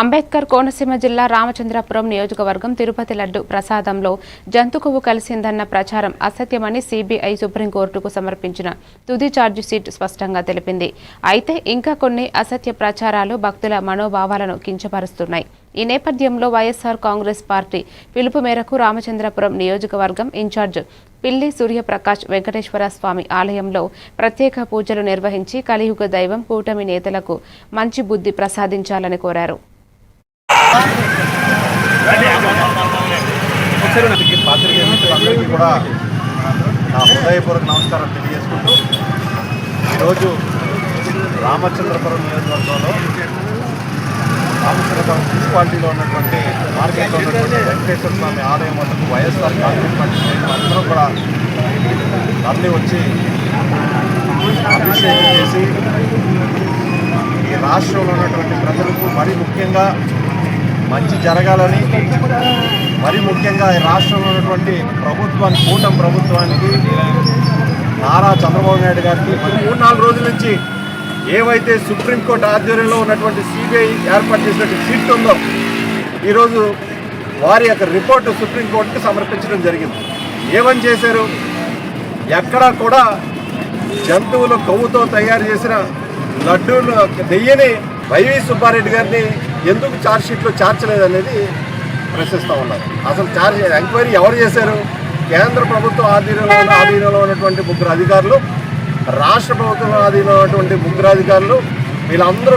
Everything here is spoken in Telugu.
అంబేద్కర్ కోనసీమ జిల్లా రామచంద్రపురం నియోజకవర్గం తిరుపతి లడ్డు ప్రసాదంలో జంతు కొవ్వు కలిసిందన్న ప్రచారం అసత్యమని సిబిఐ సుప్రీంకోర్టుకు సమర్పించిన తుది ఛార్జిషీట్ స్పష్టంగా తెలిపింది. అయితే ఇంకా కొన్ని అసత్య ప్రచారాలు భక్తుల మనోభావాలను కించపరుస్తున్నాయి. ఈ నేపథ్యంలో వైఎస్ఆర్ కాంగ్రెస్ పార్టీ పిలుపు మేరకు రామచంద్రపురం నియోజకవర్గం ఇన్ఛార్జ్ పిల్లి సూర్యప్రకాష్ వెంకటేశ్వర స్వామి ఆలయంలో ప్రత్యేక పూజలు నిర్వహించి కలియుగ దైవం కూటమి నేతలకు మంచి బుద్ధి ప్రసాదించాలని కోరారు. నమస్కారం తెలియజేసుకుంటూ ఈరోజు రామచంద్రపురం నియోజకవర్గంలో మున్సిపాలిటీలో ఉన్నటువంటి మార్కెట్లో ఉన్నటువంటి వెంకటేశ్వర స్వామి ఆలయం వద్దకు వైఎస్ఆర్ కాంగ్రెస్ పార్టీ అందరూ కూడా తరలి వచ్చి అభిషేకం చేసి ఈ రాష్ట్రంలో ఉన్నటువంటి ప్రజలకు మరి ముఖ్యంగా మంచి జరగాలని మరి ముఖ్యంగా ఈ రాష్ట్రంలో ఉన్నటువంటి ప్రభుత్వానికి కూటమి ప్రభుత్వానికి నారా చంద్రబాబు నాయుడు గారికి మూడు నాలుగు రోజుల నుంచి ఏవైతే సుప్రీంకోర్టు ఆధ్వర్యంలో ఉన్నటువంటి సిబిఐ ఏర్పాటు చేసినటువంటి సీట్ ఉందో ఈరోజు వారి యొక్క రిపోర్టు సుప్రీంకోర్టుకు సమర్పించడం జరిగింది. ఏమని చేశారు? ఎక్కడా కూడా జంతువుల కొవ్వుతో తయారు చేసిన లడ్డూలు నెయ్యని వైవి సుబ్బారెడ్డి గారిని ఎందుకు ఛార్జ్షీట్లో చేర్చలేదు అనేది ప్రశ్నిస్తూ ఉన్నారు. అసలు ఛార్జ్ ఎంక్వైరీ ఎవరు చేశారు? కేంద్ర ప్రభుత్వం ఆధీనంలో ఉన్న- ఆధీనంలో ఉన్నటువంటి ముగ్గురు అధికారులు రాష్ట్ర ప్రభుత్వం ఆధీనంలో ముగ్గురు అధికారులు వీళ్ళందరూ